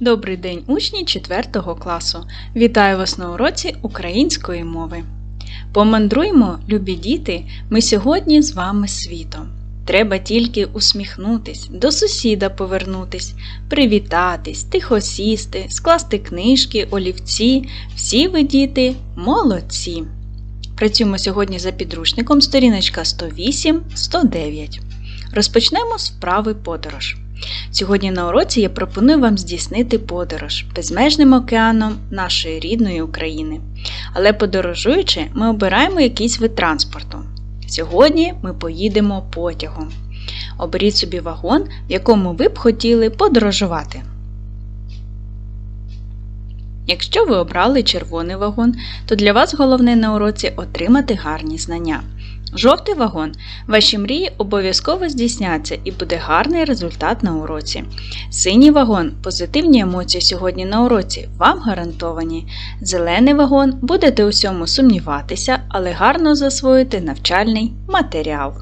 Добрий день, учні 4 класу. Вітаю вас на уроці української мови. Помандруймо, любі діти, ми сьогодні з вами світом. Треба тільки усміхнутись, до сусіда повернутись, привітатись, тихо сісти, скласти книжки, олівці. Всі ви, діти, молодці! Працюємо сьогодні за підручником сторіночка 108-109. Розпочнемо з вправи подорож. Сьогодні на уроці я пропоную вам здійснити подорож безмежним океаном нашої рідної України. Але подорожуючи, ми обираємо якийсь вид транспорту. Сьогодні ми поїдемо потягом. Оберіть собі вагон, в якому ви б хотіли подорожувати. Якщо ви обрали червоний вагон, то для вас головне на уроці отримати гарні знання. Жовтий вагон. Ваші мрії обов'язково здійсняться і буде гарний результат на уроці. Синій вагон. Позитивні емоції сьогодні на уроці вам гарантовані. Зелений вагон будете усьому сумніватися, але гарно засвоїти навчальний матеріал.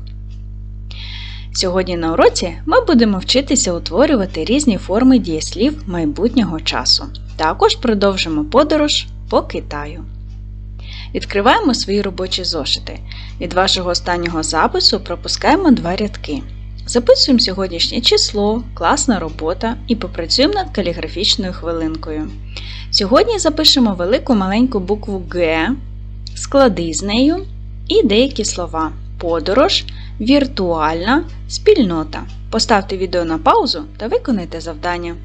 Сьогодні на уроці ми будемо вчитися утворювати різні форми дієслів майбутнього часу. Також продовжимо подорож по Китаю. Відкриваємо свої робочі зошити. Від вашого останнього запису пропускаємо два рядки. Записуємо сьогоднішнє число, класна робота і попрацюємо над каліграфічною хвилинкою. Сьогодні запишемо велику маленьку букву Г, склади з нею і деякі слова: подорож, віртуальна, спільнота. Поставте відео на паузу та виконайте завдання.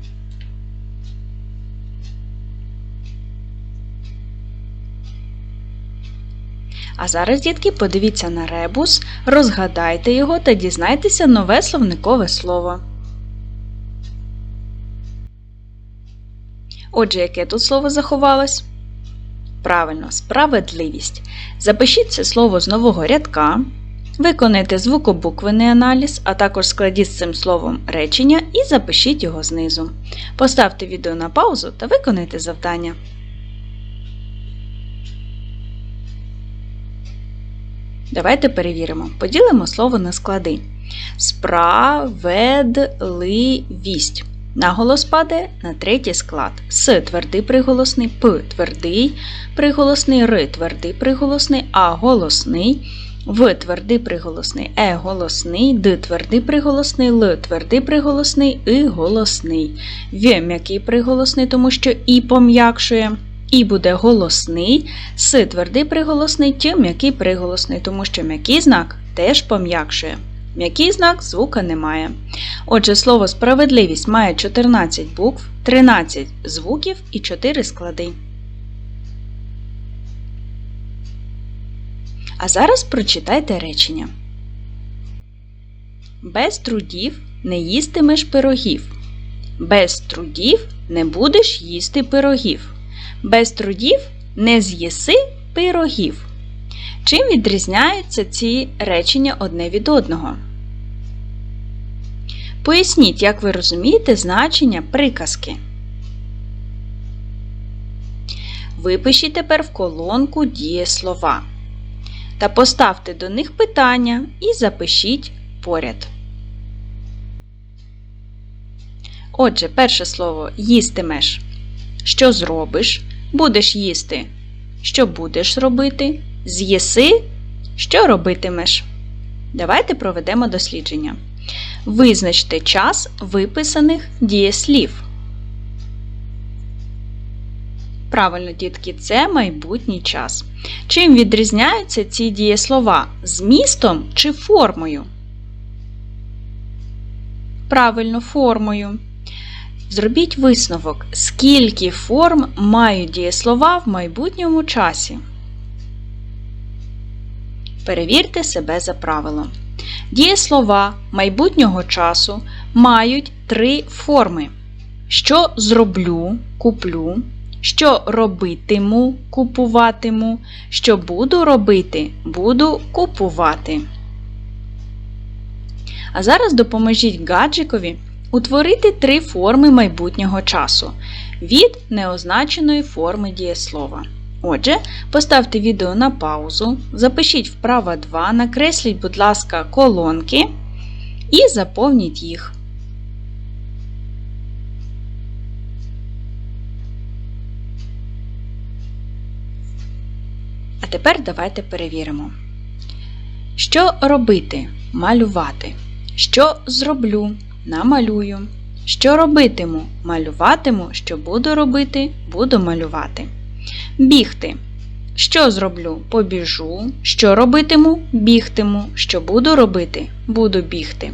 А зараз, дітки, подивіться на ребус, розгадайте його та дізнайтеся нове словникове слово. Отже, яке тут слово заховалось? Правильно, справедливість. Запишіть це слово з нового рядка. Виконайте звукобуквений аналіз, а також складіть з цим словом речення і запишіть його знизу. Поставте відео на паузу та виконайте завдання. Давайте перевіримо. Поділимо слово на склади. Справедливість. Наголос падає на третій склад. С твердий приголосний, П твердий приголосний, Р твердий приголосний, А голосний, В твердий приголосний, Е голосний, Д твердий приголосний, Л твердий приголосний, І голосний. В м'який приголосний, тому що І пом'якшує. І буде голосний, С твердий приголосний, Т м'який приголосний, тому що м'який знак теж пом'якшує. М'який знак звука немає. Отже, слово справедливість має 14 букв, 13 звуків і 4 склади. А зараз прочитайте речення. Без трудів не їстимеш пирогів. Без трудів не будеш їсти пирогів. Без трудів не з'їси пирогів. Чим відрізняються ці речення одне від одного? Поясніть, як ви розумієте значення приказки. Випишіть тепер в колонку дієслова. Та поставте до них питання і запишіть поряд. Отже, перше слово їстимеш. Що зробиш? Будеш їсти. Що будеш робити? З'їси, що робитимеш. Давайте проведемо дослідження. Визначте час виписаних дієслів. Правильно, дітки, це майбутній час. Чим відрізняються ці дієслова? Змістом чи формою? Правильно, формою. Зробіть висновок, скільки форм мають дієслова в майбутньому часі. Перевірте себе за правилом. Дієслова майбутнього часу мають три форми: що зроблю, куплю, що робитиму, купуватиму, що буду робити, буду купувати. А зараз допоможіть гаджикові утворити три форми майбутнього часу від неозначеної форми дієслова. Отже, поставте відео на паузу, запишіть вправо 2, накресліть, будь ласка, колонки і заповніть їх. А тепер давайте перевіримо. Що робити? Малювати. Що зроблю? Намалюю. Що робитиму? Малюватиму. Що буду робити? Буду малювати. Бігти. Що зроблю? Побіжу. Що робитиму? Бігтиму. Що буду робити? Буду бігти.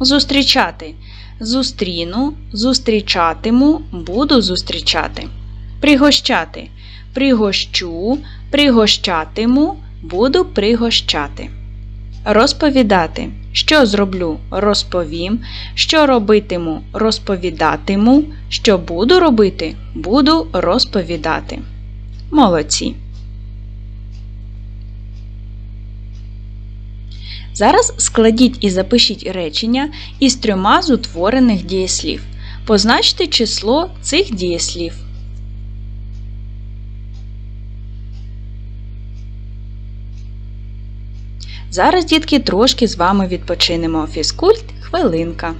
Зустрічати. Зустріну, зустрічатиму, буду зустрічати. Пригощати. Пригощу, пригощатиму, буду пригощати. Розповідати. Що зроблю? Розповім. Що робитиму? Розповідатиму. Що буду робити? Буду розповідати. Молодці. Зараз складіть і запишіть речення із трьома з утворених дієслів. Позначте число цих дієслів. Зараз, дітки, трошки з вами відпочинемо. Фізкульт хвилинка.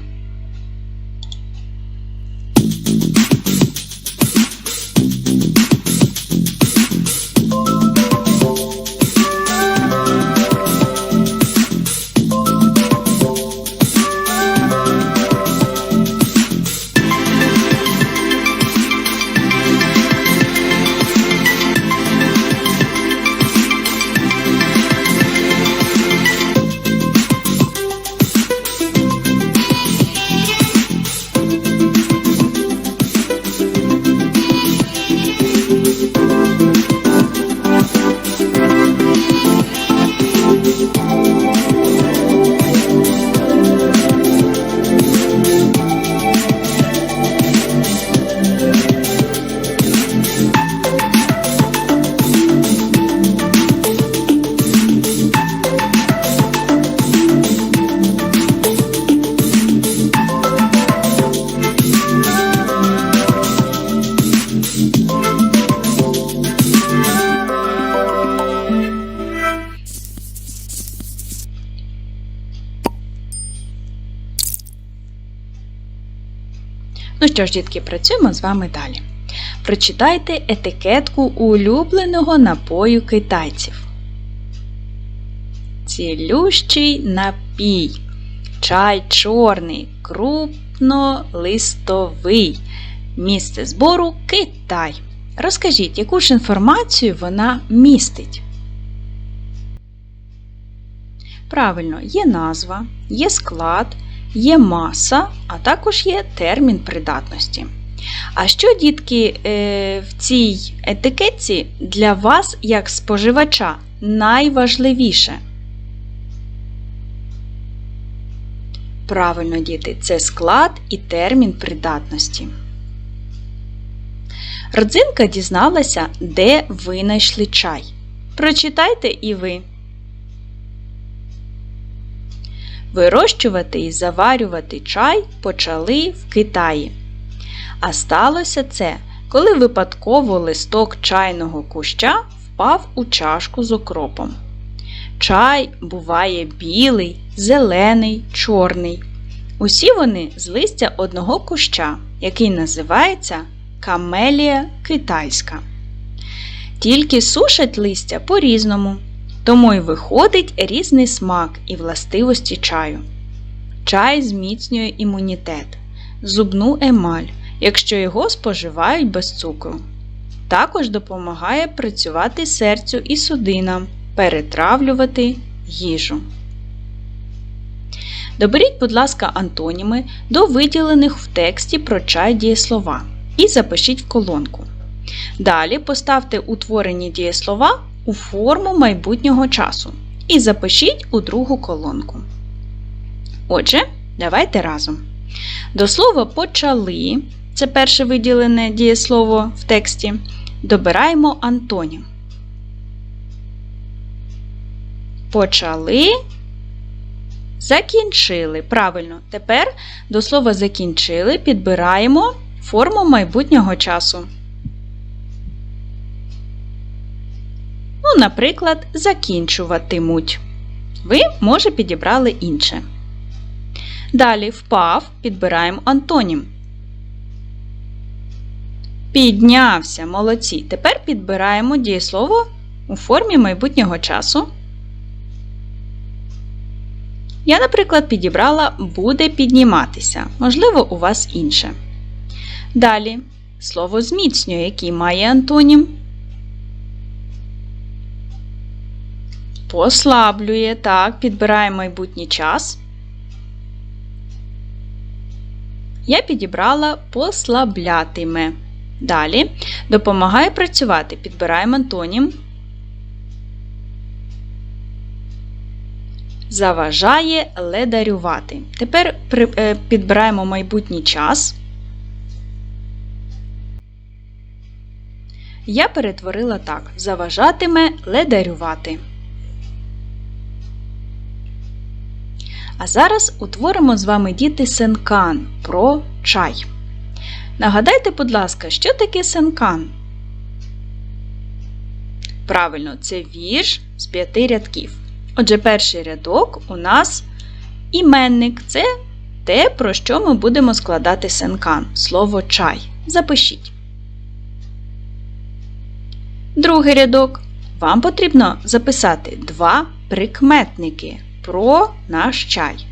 Ну що ж, дітки, працюємо з вами далі. Прочитайте етикетку улюбленого напою китайців. Цілющий напій. Чай чорний, крупнолистовий. Місце збору Китай. Розкажіть, яку ж інформацію вона містить? Правильно, є назва, є склад, є маса, а також є термін придатності. А що, дітки, е, в цій етикетці для вас, як споживача, найважливіше? Правильно, діти, це склад і термін придатності. Родзинка дізналася, де винайшли чай. Прочитайте і ви. Вирощувати і заварювати чай почали в Китаї. А сталося це, коли випадково листок чайного куща впав у чашку з окропом. Чай буває білий, зелений, чорний. Усі вони з листя одного куща, який називається камелія китайська. Тільки сушать листя по-різному, тому й виходить різний смак і властивості чаю. Чай зміцнює імунітет, зубну емаль, якщо його споживають без цукру. Також допомагає працювати серцю і судинам, перетравлювати їжу. Доберіть, будь ласка, антоніми до виділених в тексті про чай дієслова і запишіть в колонку. Далі поставте утворені дієслова у форму майбутнього часу і запишіть у другу колонку. Отже, давайте разом. До слова почали це перше виділене дієслово в тексті. Добираємо антонім. Почали. Закінчили. Правильно. Тепер до слова закінчили підбираємо форму майбутнього часу. Наприклад, закінчуватимуть. Ви, може, підібрали інше. Далі впав, підбираємо антонім. Піднявся, молодці. Тепер підбираємо дієслово у формі майбутнього часу. Я, наприклад, підібрала буде підніматися. Можливо, у вас інше. Далі слово зміцнює, який має антонім. Послаблює. Так, підбираємо майбутній час. Я підібрала послаблятиме. Далі допомагає працювати. Підбираємо антонім. Заважає ледарювати. Тепер е, підбираємо майбутній час. Я перетворила так: заважатиме ледарювати. А зараз утворимо з вами діти сенкан про чай. Нагадайте, будь ласка, що таке сенкан? Правильно, це вірш з п'яти рядків. Отже, перший рядок у нас іменник це те, про що ми будемо складати сенкан слово чай. Запишіть. Другий рядок. Вам потрібно записати два прикметники про наш чай.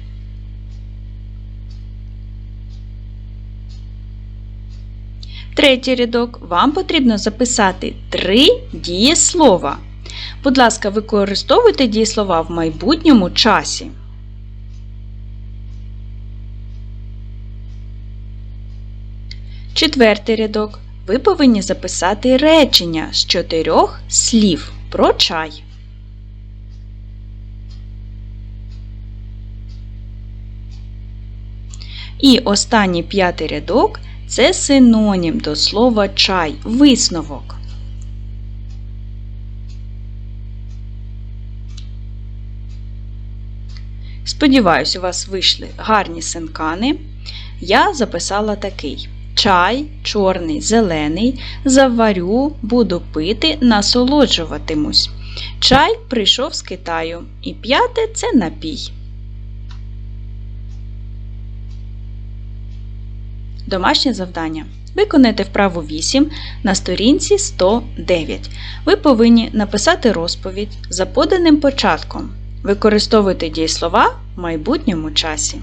Третій рядок. Вам потрібно записати три дієслова. Будь ласка, використовуйте дієслова в майбутньому часі. Четвертий рядок. Ви повинні записати речення з чотирьох слів про чай. І останній п'ятий рядок це синонім до слова чай, висновок. Сподіваюсь, у вас вийшли гарні синкани. Я записала такий: чай, чорний, зелений, заварю, буду пити, насолоджуватимусь. Чай прийшов з Китаю. І п'яте це напій. Домашнє завдання. Виконайте вправу 8 на сторінці 109. Ви повинні написати розповідь за поданим початком. Використовуйте дієслова в майбутньому часі.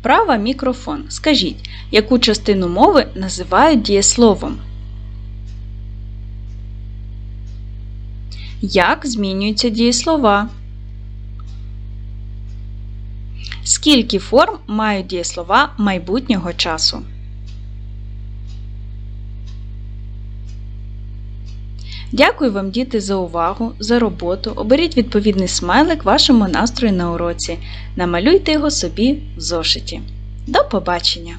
Вправа мікрофон. Скажіть, яку частину мови називають дієсловом? Як змінюються дієслова? Скільки форм мають дієслова майбутнього часу? Дякую вам, діти, за увагу, за роботу. Оберіть відповідний смайлик вашому настрою на уроці. Намалюйте його собі в зошиті. До побачення!